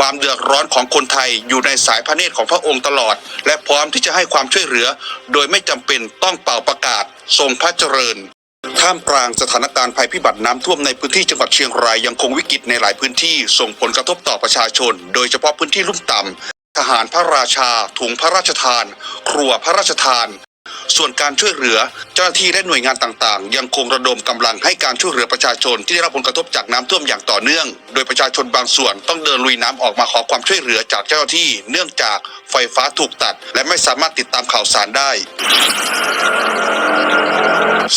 ความเดือดร้อนของคนไทยอยู่ในสายพระเนตรของพระองค์ตลอด และพร้อมที่จะให้ความช่วยเหลือ โดยไม่จำเป็นต้องเป่าประกาศ ทรงพระเจริญท่ามกลางสถานการณ์ภัยพิบัติน้ำท่วมในพื้นที่จังหวัดเชียงรายยังคงวิกฤตในหลายพื้นที่ส่งผลกระทบต่อประชาชน โดยเฉพาะพื้นที่ลุ่มต่ำทหารพระราชา ถุงพระราชทาน ครัวพระราชทาน ส่วนการช่วยเหลือเจ้าหน้าที่และหน่วยงานต่างๆ ยังคงระดมกำลังให้การช่วยเหลือประชาชนที่ได้รับผลกระทบจากน้ำท่วมอย่างต่อเนื่อง โดยประชาชนบางส่วนต้องเดินลุยน้ำออกมาขอความช่วยเหลือจากเจ้าหน้าที่ เนื่องจากไฟฟ้าถูกตัด และไม่สามารถติดตามข่าวสารได้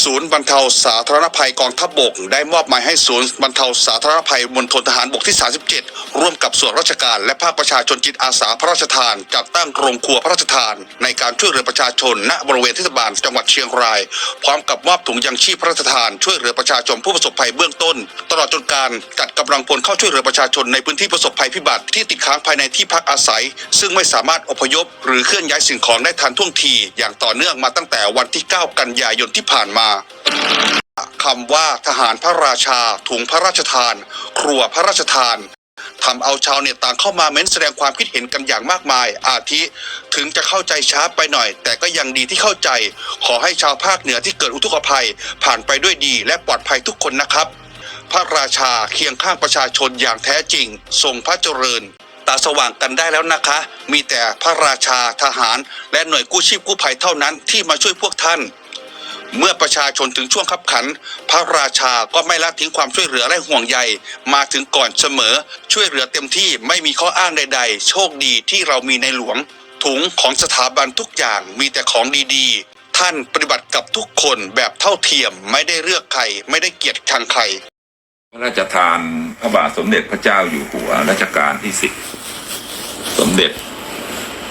ศูนย์บรรเทาสาธารณภัยกองทัพบก ได้มอบหมายให้ศูนย์บรรเทาสาธารณภัยมณฑลทหารบกที่ 37 ร่วมกับส่วนราชการและภาคประชาชนจิตอาสาพระราชทาน จัดตั้งโรงครัวพระราชทาน ในการช่วยเหลือประชาชน ณบริเวณเทศบาลจังหวัดเชียงราย พร้อมกับมอบถุงยังชีพพระราชทานช่วยเหลือประชาชนผู้ประสบภัยเบื้องต้น ตลอดจนการจัดกำลังพลเข้าช่วยเหลือประชาชนในพื้นที่ประสบภัยพิบัติที่ติดค้างภายในที่พักอาศัย ซึ่งไม่สามารถอพยพ หรือเคลื่อนย้ายสิ่งของได้ทันท่วงที อย่างต่อเนื่องมาตั้งแต่วันที่ 9 กันยายนที่ผ่านมาคำว่าทหารพระราชา ถุงพระราชทาน ครัวพระราชทานทำเอาชาวเน็ตต่างเข้ามาเม้นแสดงความคิดเห็นกันอย่างมากมาย อาทิ ถึงจะเข้าใจช้าไปหน่อย แต่ก็ยังดีที่เข้าใจ ขอให้ชาวภาคเหนือที่เกิดอุทกภัย ผ่านไปด้วยดีและปลอดภัยทุกคนนะครับ พระราชาเคียงข้างประชาชนอย่างแท้จริง ทรงพระเจริญตาสว่างกันได้แล้วนะคะ มีแต่พระราชาทหาร และหน่วยกู้ชีพกู้ภัยเท่านั้นที่มาช่วยพวกท่าน เมื่อประชาชนถึงช่วงขับขัน พระราชาก็ไม่ละทิ้งความช่วยเหลือและห่วงใยมาถึงก่อนเสมอ ช่วยเหลือเต็มที่ไม่มีข้ออ้างใด ๆ โชคดีที่เรามีในหลวง ถุงของสถาบันทุกอย่างมีแต่ของดีๆ ท่านปฏิบัติกับทุกคนแบบเท่าเทียมไม่ได้เลือกใคร ไม่ได้เกียดชังใคร พระราชทานพระบาทสมเด็จพระเจ้าอยู่หัวรัชกาลที่สิบสมเด็จ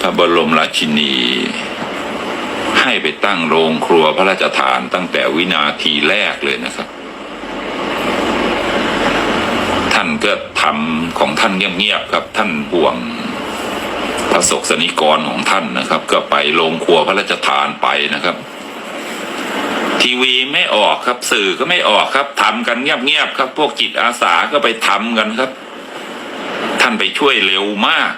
พระบรมราชินี ให้ไปตั้งโรงครัวพระราชทานตั้งแต่วินาทีแรกเลยนะครับ ท่านก็ทำของท่านเงียบๆครับท่านห่วงพระศกสนิกรของท่านนะครับ ก็ไปโรงครัวพระราชทานไปนะครับ ทีวีไม่ออกครับสื่อก็ไม่ออกครับทำกันเงียบๆครับ พวกจิตอาสาก็ไปทำกันครับ ท่านไปช่วยเร็วมาก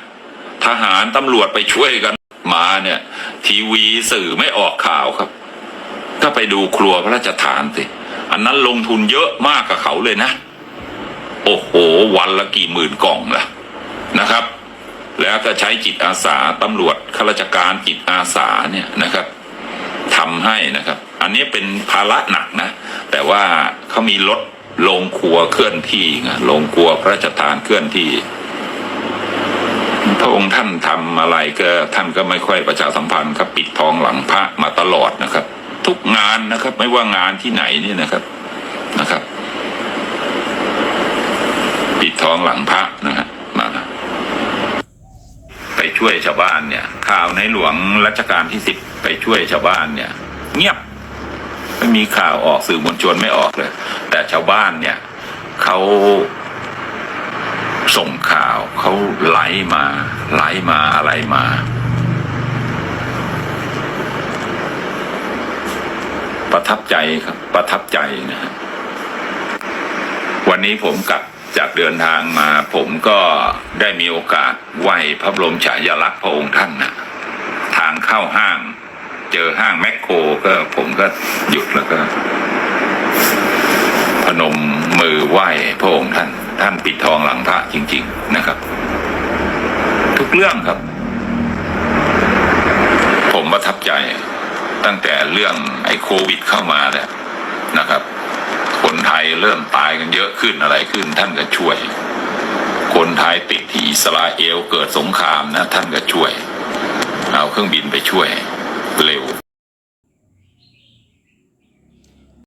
ทหารตำรวจไปช่วยกันมาเนี่ย ทีวีสื่อไม่ออกข่าวครับก็ไปดูครัวพระราชทานสิ อันนั้นลงทุนเยอะมากกับเขาเลยนะ โอ้โห วันละกี่หมื่นกล่องล่ะนะครับ แล้วก็ใช้จิตอาสาตำรวจข้าราชการจิตอาสาเนี่ยนะครับทำให้นะครับ อันนี้เป็นภาระหนักนะ แต่ว่าเขามีรถโรงครัวเคลื่อนที่ไงโรงครัวพระราชทานเคลื่อนที่ พระองค์ท่านทำอะไรก็ท่านก็ไม่ค่อยประชาสัมพันธ์ครับปิดทองหลังพระมาตลอดนะครับ ทุกงานนะครับ ไม่ว่างานที่ไหนนี่นะครับนะครับ ปิดทองหลังพระนะฮะมาไปช่วยชาวบ้านเนี่ย ข่าวในหลวงรัชกาลที่สิบไปช่วยชาวบ้านเนี่ย เงียบไม่มีข่าวออกสื่อมวลชนไม่ออกเลย แต่ชาวบ้านเนี่ยเขา ส่งข่าวเขาไลฟ์มาไลฟ์มาอะไรมา ประทับใจครับประทับใจนะฮะวันนี้ผมกลับจากเดินทางมา ผมก็ได้มีโอกาสไหว้พระบรมฉายาลักษณ์พระองค์ท่านนะทางเข้าห้าง เจอห้างแมคโครก็ผมก็หยุดแล้วก็ พนมมือไหว้พระองค์ท่าน ท่านปิดทองหลังพระจริง ๆนะครับ ทุกเรื่องครับ ผมประทับใจตั้งแต่เรื่องไอ้โควิดเข้ามาแล้วนะครับ คนไทยเริ่มตายกันเยอะขึ้นอะไรขึ้น ท่านก็ช่วย คนไทยติดที่อิสราเอลเกิดสงครามนะ ท่านก็ช่วย เอาเครื่องบินไปช่วยเร็ว